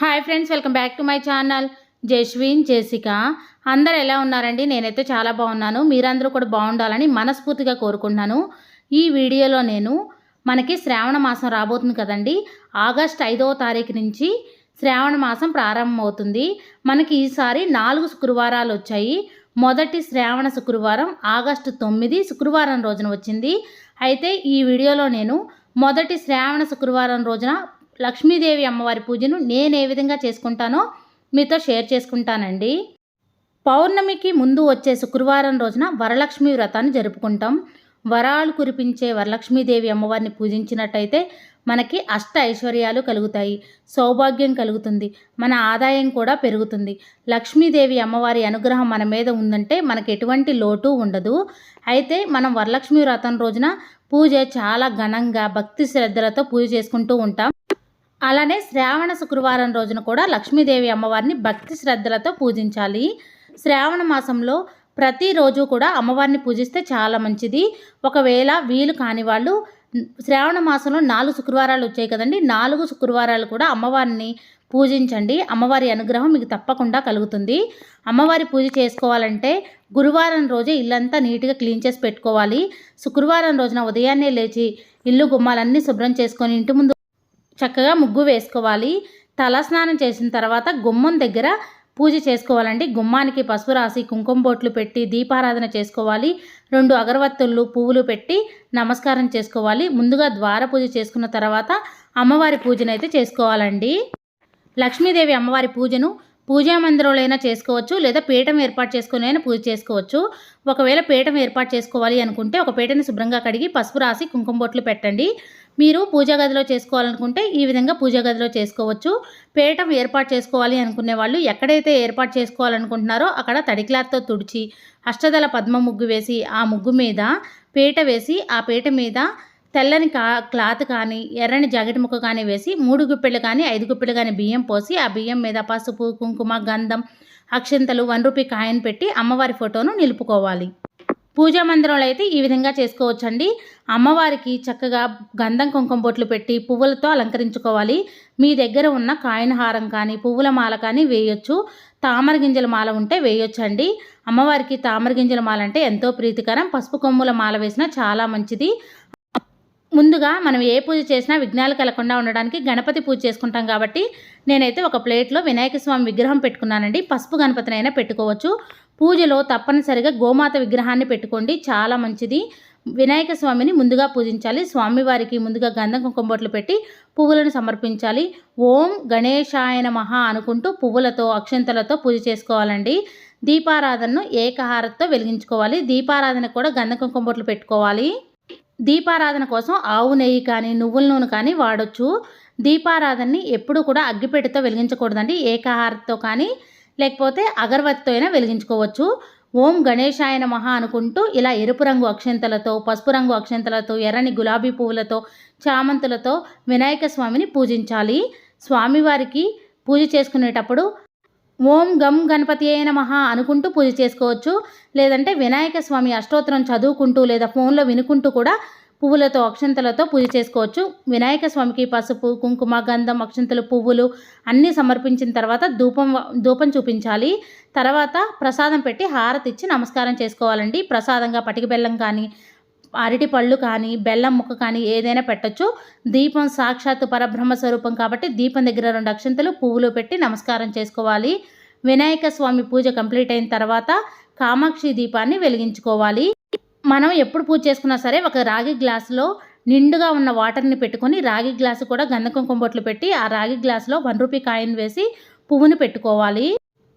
Hi friends welcome back to my channel. Jaswin Jessica అందరు ఎలా ఉన్నారండి? నేనైతే చాలా బాగున్నాను. మీరందరూ కూడా బాగుండాలని మనస్ఫూర్తిగా కోరుకుంటున్నాను. ఈ వీడియోలో నేను మనకి శ్రావణ మాసం రాబోతుంది కదండి. ఆగస్ట్ ఐదవ తారీఖు నుంచి శ్రావణ మాసం ప్రారంభమవుతుంది. మనకి ఈసారి నాలుగు శుక్రవారాలు వచ్చాయి. మొదటి శ్రావణ శుక్రవారం ఆగస్టు తొమ్మిది శుక్రవారం రోజున వచ్చింది. అయితే ఈ వీడియోలో నేను మొదటి శ్రావణ శుక్రవారం రోజున లక్ష్మీదేవి అమ్మవారి పూజను నేను ఏ విధంగా చేసుకుంటానో మీతో షేర్ చేసుకుంటానండి. పౌర్ణమికి ముందు వచ్చే శుక్రవారం రోజున వరలక్ష్మి వ్రతాన్ని జరుపుకుంటాం. వరాలు కురిపించే వరలక్ష్మీదేవి అమ్మవారిని పూజించినట్టయితే మనకి అష్ట ఐశ్వర్యాలు కలుగుతాయి. సౌభాగ్యం కలుగుతుంది. మన ఆదాయం కూడా పెరుగుతుంది. లక్ష్మీదేవి అమ్మవారి అనుగ్రహం మన మీద ఉందంటే మనకి ఎటువంటి లోటు ఉండదు. అయితే మనం వరలక్ష్మి వ్రతం రోజున పూజ చాలా ఘనంగా భక్తి శ్రద్ధలతో పూజ చేసుకుంటూ ఉంటాం. అలానే శ్రావణ శుక్రవారం రోజున కూడా లక్ష్మీదేవి అమ్మవారిని భక్తి శ్రద్ధలతో పూజించాలి. శ్రావణ మాసంలో ప్రతిరోజు కూడా అమ్మవారిని పూజిస్తే చాలా మంచిది. ఒకవేళ వీలు కాని వాళ్ళు శ్రావణ మాసంలో నాలుగు శుక్రవారాలు వచ్చాయి కదండి నాలుగు శుక్రవారాలు కూడా అమ్మవారిని పూజించండి. అమ్మవారి అనుగ్రహం మీకు తప్పకుండా కలుగుతుంది. అమ్మవారి పూజ చేసుకోవాలంటే గురువారం రోజే ఇల్లంతా నీట్గా క్లీన్ చేసి పెట్టుకోవాలి. శుక్రవారం రోజున ఉదయాన్నే లేచి ఇల్లు గుమ్మాలన్నీ శుభ్రం చేసుకొని ఇంటి ముందు చక్కగా ముగ్గు వేసుకోవాలి. తలస్నానం చేసిన తర్వాత గుమ్మం దగ్గర పూజ చేసుకోవాలండి. గుమ్మానికి పసుపు రాసి కుంకుమ బొట్లు పెట్టి దీపారాధన చేసుకోవాలి. రెండు అగరవత్తులు పువ్వులు పెట్టి నమస్కారం చేసుకోవాలి. ముందుగా ద్వార పూజ చేసుకున్న తర్వాత అమ్మవారి పూజనైతే చేసుకోవాలండి. లక్ష్మీదేవి అమ్మవారి పూజను పూజా మందిరంలో చేసుకోవచ్చు. లేదా పీఠం ఏర్పాటు చేసుకుని అయినా పూజ చేసుకోవచ్చు. ఒకవేళ పీఠం ఏర్పాటు చేసుకోవాలి అనుకుంటే ఒక పీటని శుభ్రంగా కడిగి పసుపు రాసి కుంకుమ బొట్లు పెట్టండి. మీరు పూజా గదిలో చేసుకోవాలనుకుంటే ఈ విధంగా పూజా గదిలో చేసుకోవచ్చు. పీఠం ఏర్పాటు చేసుకోవాలి అనుకునే వాళ్ళు ఎక్కడైతే ఏర్పాటు చేసుకోవాలనుకుంటున్నారో అక్కడ తడి క్లాత్తో తుడిచి అష్టదల పద్మ ముగ్గు వేసి ఆ ముగ్గు మీద పీట వేసి ఆ పీట మీద తెల్లని కా క్లాత్ కానీ ఎర్రని జాకెట్ ముక్క కానీ వేసి మూడు గుప్పెళ్ళు కానీ ఐదు గుప్పెళ్ళు కానీ బియ్యం పోసి ఆ బియ్యం మీద పసుపు కుంకుమ గంధం అక్షంతలు వన్ రూపీ కాయను పెట్టి అమ్మవారి ఫోటోను నిలుపుకోవాలి. పూజా మందిరంలో అయితే ఈ విధంగా చేసుకోవచ్చండి. అమ్మవారికి చక్కగా గంధం కుంకుమ బొట్లు పెట్టి పువ్వులతో అలంకరించుకోవాలి. మీ దగ్గర ఉన్న కాయిన హారం కానీ పువ్వుల మాల కానీ వేయొచ్చు. తామర గింజల మాల ఉంటే వేయొచ్చండి. అమ్మవారికి తామర గింజల మాల అంటే ఎంతో ప్రీతికరం. పసుపు కొమ్ముల మాల వేసినా చాలా మంచిది. ముందుగా మనం ఏ పూజ చేసినా విఘ్నాలు కలగకుండా ఉండడానికి గణపతి పూజ చేసుకుంటాం కాబట్టి నేనైతే ఒక ప్లేట్లో వినాయక స్వామి విగ్రహం పెట్టుకున్నానండి. పసుపు గణపతినైనా పెట్టుకోవచ్చు. పూజలో తప్పనిసరిగా గోమాత విగ్రహాన్ని పెట్టుకోండి. చాలా మంచిది. వినాయక స్వామిని ముందుగా పూజించాలి. స్వామివారికి ముందుగా గంధం కుంకుమ బొట్లు పెట్టి పువ్వులను సమర్పించాలి. ఓం గణేశాయన మహా అనుకుంటూ పువ్వులతో అక్షంతలతో పూజ చేసుకోవాలండి. దీపారాధనను ఏకహారతో వెలిగించుకోవాలి. దీపారాధన కూడా గంధం కుంకుమ బొట్లు పెట్టుకోవాలి. దీపారాధన కోసం ఆవు నెయ్యి కానీ నువ్వుల నూనె కానీ వాడొచ్చు. దీపారాధనని ఎప్పుడూ కూడా అగ్గిపెట్టెతో వెలిగించకూడదండి. ఏకాహారతో కానీ లేకపోతే అగరవత్తితో అయినా వెలిగించుకోవచ్చు. ఓం గణేశాయన మహా అనుకుంటూ ఇలా ఎరుపు రంగు అక్షంతలతో పసుపు రంగు అక్షంతలతో ఎర్రని గులాబీ పువ్వులతో చామంతులతో వినాయక స్వామిని పూజించాలి. స్వామివారికి పూజ చేసుకునేటప్పుడు ఓం గం గణపతి అయిన మహా అనుకుంటూ పూజ చేసుకోవచ్చు. లేదంటే వినాయక స్వామి అష్టోత్తరం చదువుకుంటూ లేదా ఫోన్లో వినుకుంటూ కూడా పువ్వులతో అక్షంతలతో పూజ చేసుకోవచ్చు. వినాయక స్వామికి పసుపు కుంకుమ గంధం అక్షంతలు పువ్వులు అన్నీ సమర్పించిన తర్వాత ధూపం ధూపం చూపించాలి. తర్వాత ప్రసాదం పెట్టి హారతి ఇచ్చి నమస్కారం చేసుకోవాలండి. ప్రసాదంగా పటిక బెల్లం కానీ అరటి పళ్ళు కానీ బెల్లం ముక్క కానీ ఏదైనా పెట్టచ్చు. దీపం సాక్షాత్తు పరబ్రహ్మ స్వరూపం కాబట్టి దీపం దగ్గర రెండు అక్షంతలు పువ్వులు పెట్టి నమస్కారం చేసుకోవాలి. వినాయక స్వామి పూజ కంప్లీట్ అయిన తర్వాత కామాక్షి దీపాన్ని వెలిగించుకోవాలి. మనం ఎప్పుడు పూజ చేసుకున్నా సరే ఒక రాగి గ్లాసులో నిండుగా ఉన్న వాటర్ని పెట్టుకొని రాగి గ్లాసు కూడా గంధకం కుంకుమ బొట్లు పెట్టి ఆ రాగి గ్లాసులో వన్ రూపీ కాయిన్ వేసి పువ్వును పెట్టుకోవాలి.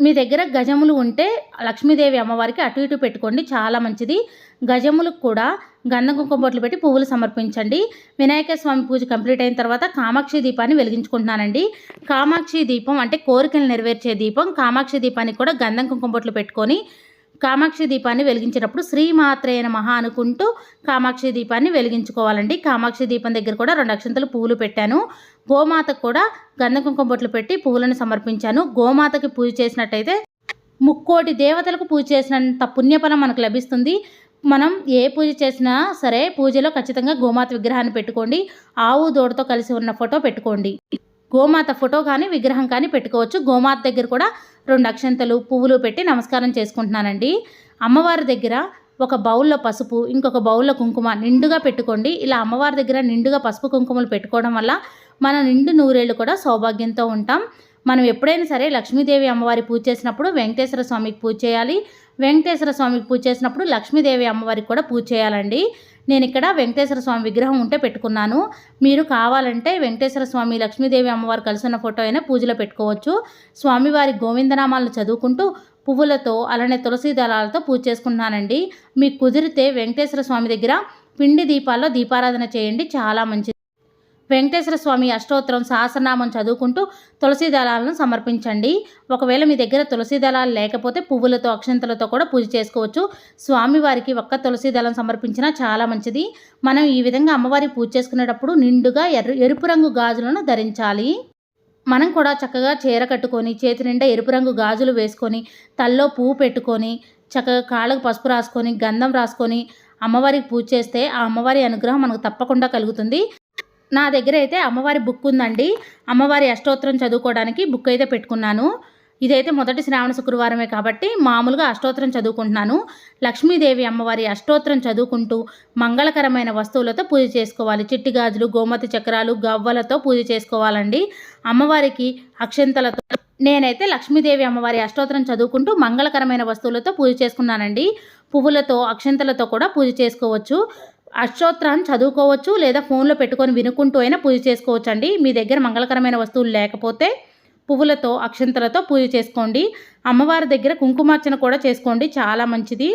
మీ దగ్గర గజములు ఉంటే లక్ష్మీదేవి అమ్మవారికి అటు ఇటు పెట్టుకోండి చాలా మంచిది. గజములకు కూడా గంధం కుంకుమ బొట్లు పెట్టి పువ్వులు సమర్పించండి. వినాయక స్వామి పూజ కంప్లీట్ అయిన తర్వాత కామాక్షి దీపాన్ని వెలిగించుకుంటున్నానండి. కామాక్షి దీపం అంటే కోరికలు నెరవేర్చే దీపం. కామాక్షి దీపానికి కూడా గంధం కుంకుమ బొట్లు పెట్టుకొని కామాక్షి దీపాన్ని వెలిగించినప్పుడు శ్రీమాత్రేన మహా అనుకుంటూ కామాక్షి దీపాన్ని వెలిగించుకోవాలండి. కామాక్షి దీపం దగ్గర కూడా రెండు అక్షంతలు పువ్వులు పెట్టాను. గోమాతకు కూడా గంధ కుంకుమ బొట్లు పెట్టి పువ్వులను సమర్పించాను. గోమాతకి పూజ చేసినట్టయితే ముక్కోటి దేవతలకు పూజ చేసినంత పుణ్యఫలం మనకు లభిస్తుంది. మనం ఏ పూజ చేసినా సరే పూజలో ఖచ్చితంగా గోమాత విగ్రహాన్ని పెట్టుకోండి. ఆవు దూడతో కలిసి ఉన్న ఫోటో పెట్టుకోండి. గోమాత ఫోటో కానీ విగ్రహం కానీ పెట్టుకోవచ్చు. గోమాత దగ్గర కూడా రెండు అక్షంతలు పువ్వులు పెట్టి నమస్కారం చేసుకుంటున్నానండి. అమ్మవారి దగ్గర ఒక బౌల్లో పసుపు ఇంకొక బౌల్లో కుంకుమ నిండుగా పెట్టుకోండి. ఇలా అమ్మవారి దగ్గర నిండుగా పసుపు కుంకుమలు పెట్టుకోవడం వల్ల మన నిండు నూరేళ్ళు కూడా సౌభాగ్యంతో ఉంటాం. మనం ఎప్పుడైనా సరే లక్ష్మీదేవి అమ్మవారి పూజ చేసినప్పుడు వెంకటేశ్వర స్వామికి పూజ చేయాలి. వెంకటేశ్వర స్వామికి పూజ చేసినప్పుడు లక్ష్మీదేవి అమ్మవారికి కూడా పూజ చేయాలండి. నేను ఇక్కడ వెంకటేశ్వర స్వామి విగ్రహం ఉంటే పెట్టుకున్నాను. మీరు కావాలంటే వెంకటేశ్వర స్వామి లక్ష్మీదేవి అమ్మవారు కలిసిన ఫోటో అయినా పూజలో పెట్టుకోవచ్చు. స్వామివారి గోవిందనామాలను చదువుకుంటూ పువ్వులతో అలానే తులసి దళాలతో పూజ చేసుకుంటున్నానండి. మీకు కుదిరితే వెంకటేశ్వర స్వామి దగ్గర పిండి దీపాల్లో దీపారాధన చేయండి. చాలా మంచిది. వెంకటేశ్వర స్వామి అష్టోత్తరం సహస్రనామం చదువుకుంటూ తులసి దళాలను సమర్పించండి. ఒకవేళ మీ దగ్గర తులసి దళాలు లేకపోతే పువ్వులతో అక్షంతలతో కూడా పూజ చేసుకోవచ్చు. స్వామివారికి ఒక్క తులసి దళం సమర్పించినా చాలా మంచిది. మనం ఈ విధంగా అమ్మవారి పూజ చేసుకునేటప్పుడు నిండుగా ఎర్ర ఎరుపు రంగు గాజులను ధరించాలి. మనం కూడా చక్కగా చీర కట్టుకొని చేతి నిండా ఎరుపు రంగు గాజులు వేసుకొని తల్లో పువ్వు పెట్టుకొని చక్కగా కాళ్ళకు పసుపు రాసుకొని గంధం రాసుకొని అమ్మవారికి పూజ చేస్తే ఆ అమ్మవారి అనుగ్రహం మనకు తప్పకుండా కలుగుతుంది. నా దగ్గర అయితే అమ్మవారి బుక్ ఉందండి. అమ్మవారి అష్టోత్తరం చదువుకోవడానికి బుక్ అయితే పెట్టుకున్నాను. ఇదైతే మొదటి శ్రావణ శుక్రవారమే కాబట్టి మామూలుగా అష్టోత్తరం చదువుకుంటున్నాను. లక్ష్మీదేవి అమ్మవారి అష్టోత్తరం చదువుకుంటూ మంగళకరమైన వస్తువులతో పూజ చేసుకోవాలి. చిట్టి గాజులు గోమతి చక్రాలు గవ్వలతో పూజ చేసుకోవాలండి. అమ్మవారికి అక్షంతలతో నేనైతే లక్ష్మీదేవి అమ్మవారి అష్టోత్తరం చదువుకుంటూ మంగళకరమైన వస్తువులతో పూజ చేసుకున్నానండి. పువ్వులతో అక్షంతలతో కూడా పూజ చేసుకోవచ్చు. అష్టోత్తరాన్ని చదువుకోవచ్చు లేదా ఫోన్లో పెట్టుకొని వినుకుంటూ అయినా పూజ చేసుకోవచ్చు అండి మీ దగ్గర మంగళకరమైన వస్తువులు లేకపోతే పువ్వులతో అక్షంతలతో పూజ చేసుకోండి. అమ్మవారి దగ్గర కుంకుమార్చన కూడా చేసుకోండి. చాలా మంచిది.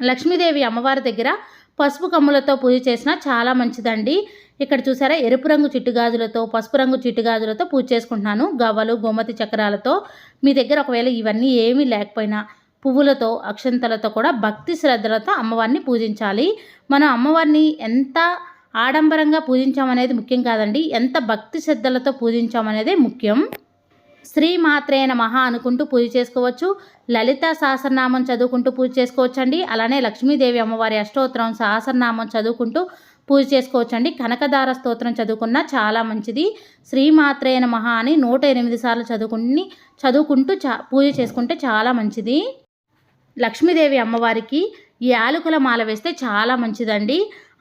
లక్ష్మీదేవి అమ్మవారి దగ్గర పసుపు కమ్ములతో పూజ చేసినా చాలా మంచిదండి. ఇక్కడ చూసారా? ఎరుపు రంగు చిట్టుగాజులతో పసుపు రంగు చిట్టుగాజులతో పూజ చేసుకుంటున్నాను. గవ్వలు గోమతి చక్రాలతో. మీ దగ్గర ఒకవేళ ఇవన్నీ ఏమీ లేకపోయినా పువ్వులతో అక్షంతలతో కూడా భక్తి శ్రద్ధలతో అమ్మవారిని పూజించాలి. మనం అమ్మవారిని ఎంత ఆడంబరంగా పూజించామనేది ముఖ్యం కాదండి. ఎంత భక్తి శ్రద్ధలతో పూజించామనేదే ముఖ్యం. శ్రీ మాత్రేన మహా అనుకుంటూ పూజ చేసుకోవచ్చు. లలిత సహస్రనామం చదువుకుంటూ పూజ చేసుకోవచ్చండి. అలానే లక్ష్మీదేవి అమ్మవారి అష్టోత్తరం సహస్రనామం చదువుకుంటూ పూజ చేసుకోవచ్చండి. కనకదార స్తోత్రం చదువుకున్న చాలా మంచిది. శ్రీమాత్రేన మహా అని నూట ఎనిమిది సార్లు చదువుకుని చదువుకుంటూ చా పూజ చేసుకుంటే చాలా మంచిది. లక్ష్మీదేవి అమ్మవారికి యాలకుల మాల వేస్తే చాలా మంచిదండి.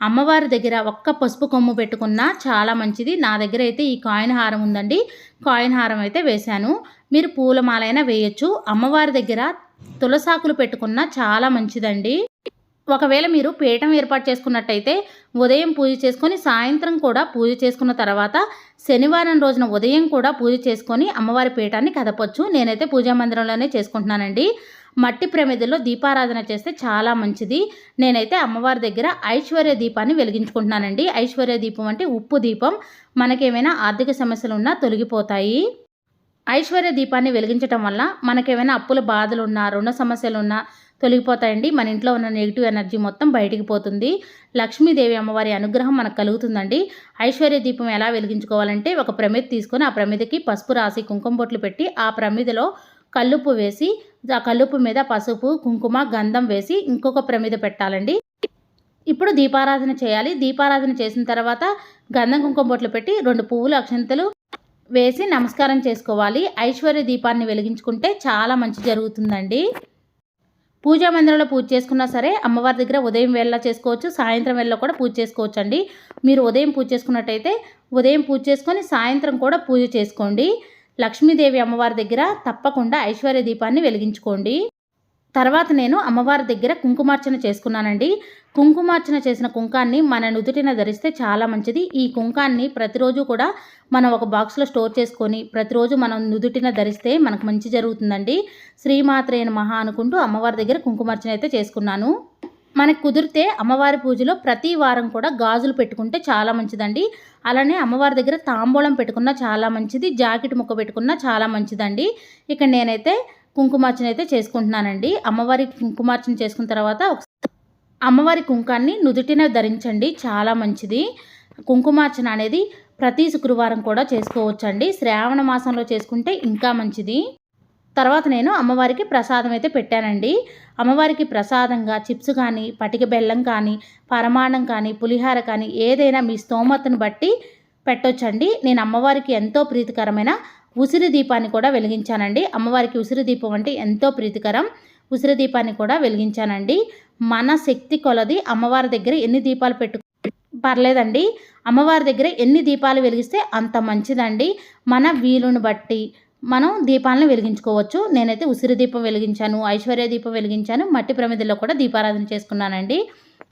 అమ్మవారి దగ్గర ఒక్క పసుపు కొమ్ము పెట్టుకున్నా చాలా మంచిది. నా దగ్గర అయితే ఈ కాయిన్ హారం ఉందండి. కాయిన్ హారం అయితే వేశాను. మీరు పూల మాలైనా వేయచ్చు. అమ్మవారి దగ్గర తులసాకులు పెట్టుకున్నా చాలా మంచిదండి. ఒకవేళ మీరు పీఠం ఏర్పాటు చేసుకున్నట్టయితే ఉదయం పూజ చేసుకొని సాయంత్రం కూడా పూజ చేసుకున్న తర్వాత శనివారం రోజున ఉదయం కూడా పూజ చేసుకొని అమ్మవారి పీఠాన్ని కదపొచ్చు. నేనైతే పూజా మందిరంలోనే చేసుకుంటున్నానండి. మట్టి ప్రమిదల్లో దీపారాధన చేస్తే చాలా మంచిది. నేనైతే అమ్మవారి దగ్గర ఐశ్వర్య దీపాన్ని వెలిగించుకుంటున్నానండి. ఐశ్వర్య దీపం అంటే ఉప్పు దీపం. మనకేమైనా ఆర్థిక సమస్యలు ఉన్నా తొలగిపోతాయి. ఐశ్వర్య దీపాన్ని వెలిగించటం వల్ల మనకేమైనా అప్పుల బాధలు ఉన్నా రుణ సమస్యలు ఉన్నా తొలగిపోతాయండి. మన ఇంట్లో ఉన్న నెగిటివ్ ఎనర్జీ మొత్తం బయటికి పోతుంది. లక్ష్మీదేవి అమ్మవారి అనుగ్రహం మనకు కలుగుతుందండి. ఐశ్వర్య దీపం ఎలా వెలిగించుకోవాలంటే ఒక ప్రమిద తీసుకొని ఆ ప్రమిదకి పసుపు రాసి కుంకుమ బొట్లు పెట్టి ఆ ప్రమిదలో కల్లుపు వేసి ఆ కల్లుపు మీద పసుపు కుంకుమ గంధం వేసి ఇంకొక ప్రమిద పెట్టాలండి. ఇప్పుడు దీపారాధన చేయాలి. దీపారాధన చేసిన తర్వాత గంధం కుంకుమ బొట్లు పెట్టి రెండు పువ్వులు అక్షంతలు వేసి నమస్కారం చేసుకోవాలి. ఐశ్వర్య దీపాన్ని వెలిగించుకుంటే చాలా మంచి జరుగుతుందండి. పూజా మందిరంలో పూజ చేసుకున్నా సరే అమ్మవారి దగ్గర ఉదయం వేళ చేసుకోవచ్చు సాయంత్రం వేళ కూడా పూజ చేసుకోవచ్చు అండి మీరు ఉదయం పూజ చేసుకున్నట్టయితే ఉదయం పూజ చేసుకొని సాయంత్రం కూడా పూజ చేసుకోండి. లక్ష్మీదేవి అమ్మవారి దగ్గర తప్పకుండా ఐశ్వర్య దీపాన్ని వెలిగించుకోండి. తర్వాత నేను అమ్మవారి దగ్గర కుంకుమార్చన చేసుకున్నానండి. కుంకుమార్చన చేసిన కుంకాన్ని మన నుదుటిన ధరిస్తే చాలా మంచిది. ఈ కుంకాన్ని ప్రతిరోజు కూడా మనం ఒక బాక్స్లో స్టోర్ చేసుకొని ప్రతిరోజు మనం నుదుటిన ధరిస్తే మనకు మంచి జరుగుతుందండి. శ్రీమాత్రేన మహా అనుకుంటూ అమ్మవారి దగ్గర కుంకుమార్చన అయితే చేసుకున్నాను. మనకు కుదిరితే అమ్మవారి పూజలో ప్రతి వారం కూడా గాజులు పెట్టుకుంటే చాలా మంచిదండి. అలానే అమ్మవారి దగ్గర తాంబూలం పెట్టుకున్నా చాలా మంచిది. జాకెట్ ముక్క పెట్టుకున్నా చాలా మంచిదండి. ఇక్కడ నేనైతే కుంకుమార్చన అయితే చేసుకుంటున్నానండి. అమ్మవారి కుంకుమార్చన చేసుకున్న తర్వాత అమ్మవారి కుంకాన్ని నుదుటిన ధరించండి. చాలా మంచిది. కుంకుమార్చన అనేది ప్రతి శుక్రవారం కూడా చేసుకోవచ్చండి. శ్రావణ మాసంలో చేసుకుంటే ఇంకా మంచిది. తర్వాత నేను అమ్మవారికి ప్రసాదం అయితే పెట్టానండి. అమ్మవారికి ప్రసాదంగా చిప్స్ కానీ పటిక బెల్లం కానీ పరమాణం కానీ పులిహార కానీ ఏదైనా మీ స్తోమతను బట్టి పెట్టొచ్చండి. నేను అమ్మవారికి ఎంతో ప్రీతికరమైన ఉసిరి దీపాన్ని కూడా వెలిగించానండి. అమ్మవారికి ఉసిరి దీపం అంటే ఎంతో ప్రీతికరం. ఉసిరి దీపాన్ని కూడా వెలిగించానండి. మన శక్తి కొలది అమ్మవారి దగ్గర ఎన్ని దీపాలు పెట్టు పర్లేదండి. అమ్మవారి దగ్గర ఎన్ని దీపాలు వెలిగిస్తే అంత మంచిదండి. మన వీలుని బట్టి మనం దీపాలను వెలిగించుకోవచ్చు. నేనైతే ఉసిరి దీపం వెలిగించాను ఐశ్వర్య దీపం వెలిగించాను మట్టి ప్రమిదిలో కూడా దీపారాధన చేసుకున్నానండి.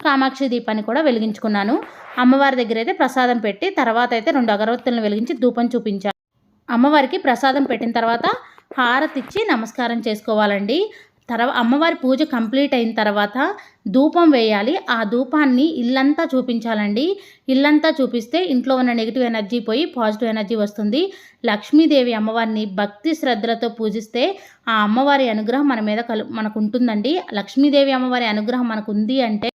కామాక్షి దీపాన్ని కూడా వెలిగించుకున్నాను. అమ్మవారి దగ్గర అయితే ప్రసాదం పెట్టి తర్వాత అయితే రెండు అగరవత్తులను వెలిగించి ధూపం చూపించాను. అమ్మవారికి ప్రసాదం పెట్టిన తర్వాత హారతి ఇచ్చి నమస్కారం చేసుకోవాలండి. తర్వాత అమ్మవారి పూజ కంప్లీట్ అయిన తర్వాత ధూపం వేయాలి. ఆ ధూపాన్ని ఇల్లంతా చూపించాలండి. ఇల్లంతా చూపిస్తే ఇంట్లో ఉన్న నెగిటివ్ ఎనర్జీ పోయి పాజిటివ్ ఎనర్జీ వస్తుంది. లక్ష్మీదేవి అమ్మవారిని భక్తి శ్రద్ధలతో పూజిస్తే ఆ అమ్మవారి అనుగ్రహం మన మీద కలు మనకు ఉంటుందండి. లక్ష్మీదేవి అమ్మవారి అనుగ్రహం మనకు ఉంది అంటే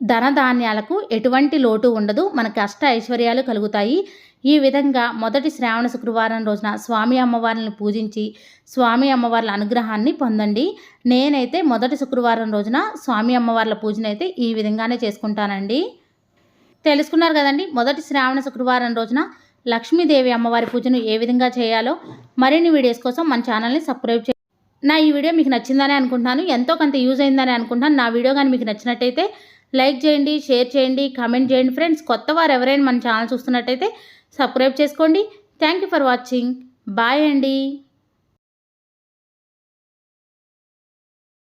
ధనధాన్యాలకు ఎటువంటి లోటు ఉండదు మనకు అష్ట ఐశ్వర్యాలు కలుగుతాయి. ఈ విధంగా మొదటి శ్రావణ శుక్రవారం రోజున స్వామి అమ్మవారిని పూజించి స్వామి అమ్మవార్ల అనుగ్రహాన్ని పొందండి. నేనైతే మొదటి శుక్రవారం రోజున స్వామి అమ్మవార్ల పూజనైతే ఈ విధంగానే చేసుకుంటానండి. తెలుసుకున్నారు కదండి మొదటి శ్రావణ శుక్రవారం రోజున లక్ష్మీదేవి అమ్మవారి పూజను ఏ విధంగా చేయాలో మరిన్ని వీడియోస్ కోసం మన ఛానల్ని సబ్స్క్రైబ్ చే నా ఈ వీడియో మీకు నచ్చిందని అనుకుంటున్నాను ఎంతో కొంత యూజ్ అయిందని అనుకుంటున్నాను నా వీడియో కానీ మీకు నచ్చినట్టయితే లైక్ చేయండి షేర్ చేయండి కామెంట్ చేయండి. ఫ్రెండ్స్ కొత్త వారు ఎవరైనా మన ఛానల్ చూస్తున్నట్టయితే సబ్స్క్రైబ్ చేసుకోండి. Thank you for watching. Bye అండి.